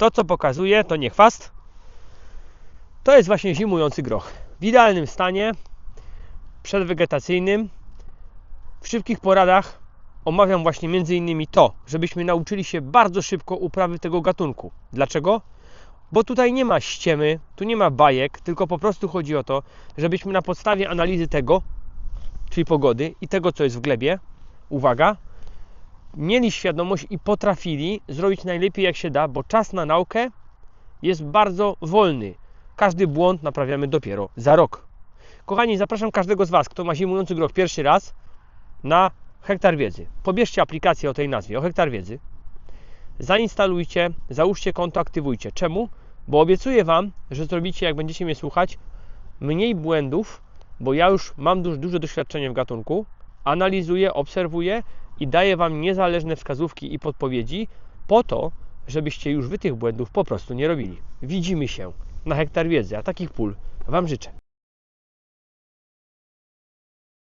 To, co pokazuje, to nie chwast. To jest właśnie zimujący groch. W idealnym stanie, przedwegetacyjnym. W szybkich poradach omawiam właśnie między innymi to, żebyśmy nauczyli się bardzo szybko uprawy tego gatunku. Dlaczego? Bo tutaj nie ma ściemy, tu nie ma bajek, tylko po prostu chodzi o to, żebyśmy na podstawie analizy tego, czyli pogody i tego, co jest w glebie, uwaga, mieli świadomość i potrafili zrobić najlepiej jak się da, bo czas na naukę jest bardzo wolny. Każdy błąd naprawiamy dopiero za rok. Kochani, zapraszam każdego z Was, kto ma zimujący groch pierwszy raz, na hektar wiedzy. Pobierzcie aplikację o tej nazwie, o hektar wiedzy. Zainstalujcie, załóżcie konto, aktywujcie. Czemu? Bo obiecuję Wam, że zrobicie, jak będziecie mnie słuchać, mniej błędów, bo ja już mam duż, duże doświadczenie w gatunku, analizuję, obserwuję i daję Wam niezależne wskazówki i podpowiedzi po to, żebyście już Wy tych błędów po prostu nie robili. Widzimy się na hektar wiedzy, a takich pól Wam życzę.